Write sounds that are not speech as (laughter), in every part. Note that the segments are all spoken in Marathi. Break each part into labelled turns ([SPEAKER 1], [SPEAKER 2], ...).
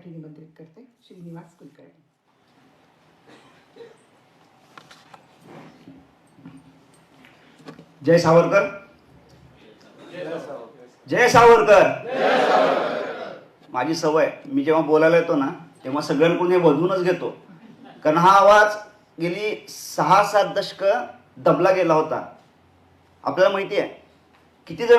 [SPEAKER 1] चर्चेसाठी निमंत्रित करते. श्रीनिवास कुलकर्णी.
[SPEAKER 2] जय सावरकर. जय सावरकर. माझी सवय. मी जेव्हा बोलायला येतो ना तेव्हा सगळ्यांकडून हे बदलूनच घेतो. कारण हा आवाज गेली सहा सात दशक दबला गेला होता. आपल्याला माहिती आहे किती जण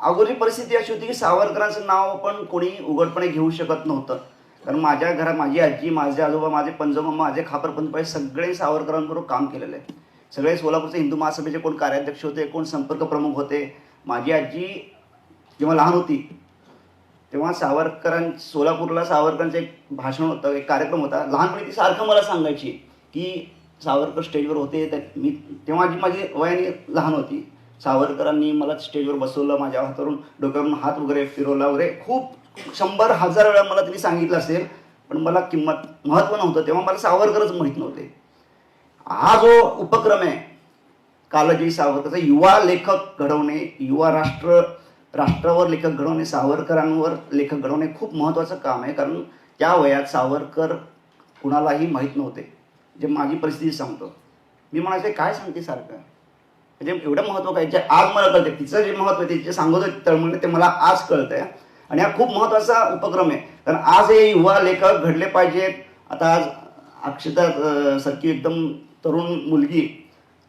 [SPEAKER 2] अगोदरी परिस्थिती अशी होती की सावरकरांचं नाव पण कोणी उघडपणे घेऊ शकत नव्हतं. कारण माझ्या घरात माझी आजी माझे आजोबा माझे पंजोबा माझे खापरपंत सगळे सावरकरांबरोबर काम केलेलं आहे. सगळे सोलापूरचे हिंदू महासभेचे कोण कार्याध्यक्ष होते कोण संपर्क प्रमुख होते. माझी आजी जेव्हा लहान होती तेव्हा सावरकरां सोलापूरला सावरकरांचं एक भाषण होतं एक कार्यक्रम होता. लहानपणी ती सारखं मला सांगायची की सावरकर स्टेजवर होते त्या मी तेव्हा जी माझी वयाने लहान होती. सावरकरांनी मला स्टेजवर बसवलं माझ्या हातावरून डोक्यावरून हात वगैरे फिरवला वगैरे. खूप शंभर हजार वेळा मला त्यांनी सांगितलं असेल पण मला किंमत महत्त्व नव्हतं तेव्हा मला सावरकरच माहीत नव्हते. हा जो उपक्रम आहे कालजी सावरकरचा युवा लेखक घडवणे युवा राष्ट्र राष्ट्रावर लेखक घडवणे सावरकरांवर लेखक घडवणे खूप महत्त्वाचं काम आहे कारण त्या वयात सावरकर कुणालाही माहीत नव्हते. जे माझी परिस्थिती सांगतो. मी म्हणायचं काय सांगते सारखं? म्हणजे एवढं महत्त्व काय? जे आज मला कळते तिचं जे महत्त्व आहे ते जे सांगत होते ते मला आज कळतंय. आणि हा खूप महत्त्वाचा उपक्रम आहे. कारण आज हे युवा लेखक घडले पाहिजेत. आता आज अक्षता सारखी एकदम तरुण मुलगी.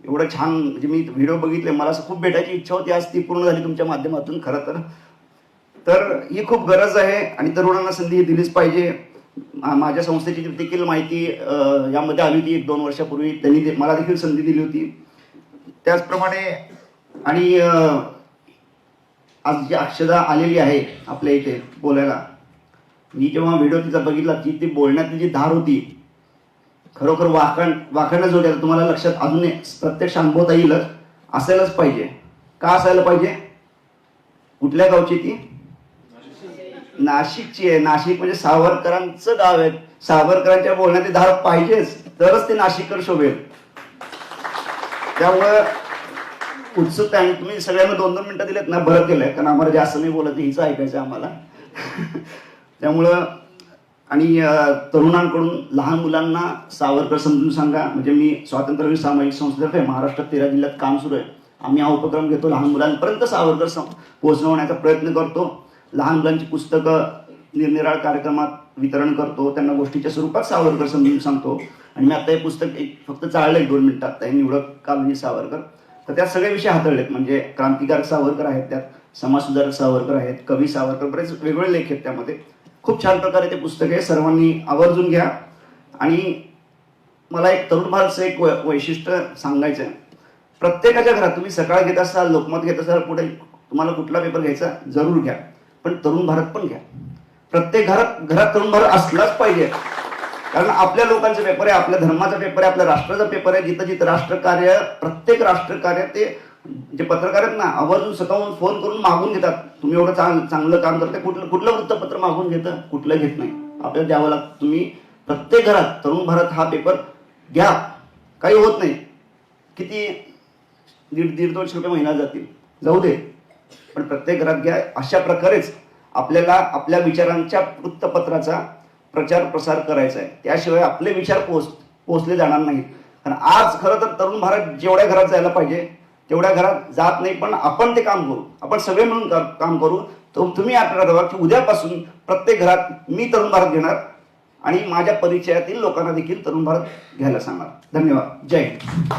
[SPEAKER 2] एवढं छान म्हणजे मी व्हिडिओ बघितले मला असं खूप भेटायची इच्छा होती. आज ती पूर्ण झाली तुमच्या माध्यमातून खरं तर. तर ही खूप गरज आहे आणि तरुणांना संधी ही दिलीच पाहिजे. माझ्या संस्थेची देखील माहिती यामध्ये आली होती एक दोन वर्षापूर्वी. त्यांनी मला देखील संधी दिली होती. त्याचप्रमाणे आणि आज जी अक्षदा आलेली आहे आपल्या इथे बोलायला मी जेव्हा व्हिडिओ तिचा बघितला ती ती बोलण्यातली जी धार होती खरोखर वाखण वाखणच होत्या तुम्हाला लक्षात अजून प्रत्यक्ष अनुभवता येईलच. असायलाच पाहिजे. का असायला पाहिजे? कुठल्या गावची ती? नाशिकची आहे. नाशिक म्हणजे सावरकरांचं गाव आहे. सावरकरांच्या बोलण्यात धार पाहिजेच. तरच ते नाशिककर शोभेल. त्यामुळं उत्सुकता आहे तुम्ही सगळ्यांना दोन दोन मिनिटं दिलेत ना बरं केलंय. कारण आम्हाला जास्त नाही बोलत हिचं ऐकायचं आम्हाला. (laughs) त्यामुळं आणि तरुणांकडून लहान मुलांना सावरकर समजून सांगा. म्हणजे मी स्वातंत्र्यवीर सामाजिक संस्थेतर्फे महाराष्ट्रात तेरा जिल्ह्यात काम सुरू आहे. आम्ही हा उपक्रम घेतो लहान मुलांपर्यंत सावरकर सं पोहोचवण्याचा प्रयत्न करतो. लहान मुलांची पुस्तकं निरनिराळ कार्यक्रमात वितरण करतो. त्यांना गोष्टीच्या स्वरूपात सावरकर समजून सांगतो. आणि मी आता हे पुस्तक एक फक्त चाळलं एक दोन मिनिटात. त्या निवडक कालजी म्हणजे सावरकर? तर त्यात सगळे विषय हाताळलेत. म्हणजे क्रांतिकारक सावरकर आहेत त्यात समाजसुधारक सावरकर आहेत कवी सावरकर बरेच वेगवेगळे लेख आहेत त्यामध्ये. खूप छान प्रकारे ते पुस्तक आहे सर्वांनी आवर्जून घ्या. आणि मला एक तरुण भारतचं एक वै- वैशिष्ट्य सांगायचं आहे प्रत्येकाच्या घरात तुम्ही सकाळ घेत असाल लोकमत घेत असाल पुढे तुम्हाला कुठला पेपर घ्यायचा जरूर घ्या. पण तरुण भारत पण घ्या. प्रत्येक घरात घरात तरुण भारत असलाच पाहिजे. कारण आपल्या लोकांचा पेपर आहे आपल्या धर्माचा पेपर आहे आपल्या राष्ट्राचा पेपर आहे. जिथं जिथं राष्ट्रकार्य प्रत्येक राष्ट्रकार्य ते जे पत्रकार आहेत ना आवर्जून स्वतःहून फोन करून मागून घेतात. तुम्ही एवढं चांग चांगलं काम करते कुठलं कुठलं वृत्तपत्र मागून घेतं? कुठलं घेत नाही. आपल्याला द्यावं लागतं तुम्ही प्रत्येक घरात तरुण भारत हा पेपर घ्या. काही होत नाही. किती दीड दीड दोनशे रुपये महिना जातील. जाऊ दे. पण प्रत्येक घरात घ्या. अशा प्रकारेच आपल्याला आपल्या विचारांच्या वृत्तपत्राचा प्रचार प्रसार करायचा आहे. त्याशिवाय आपले विचार पोच पोचले जाणार नाहीत. कारण आज खरं तर तरुण भारत जेवढ्या घरात जायला पाहिजे तेवढ्या घरात जात नाही पण आपण ते काम करू. आपण सगळे मिळून काम करू. तर तुम्ही आठवड्यात ठरवा की उद्यापासून प्रत्येक घरात मी तरुण भारत घेणार आणि माझ्या परिचयातील लोकांना देखील तरुण भारत घ्यायला सांगणार. धन्यवाद. जय हिंद.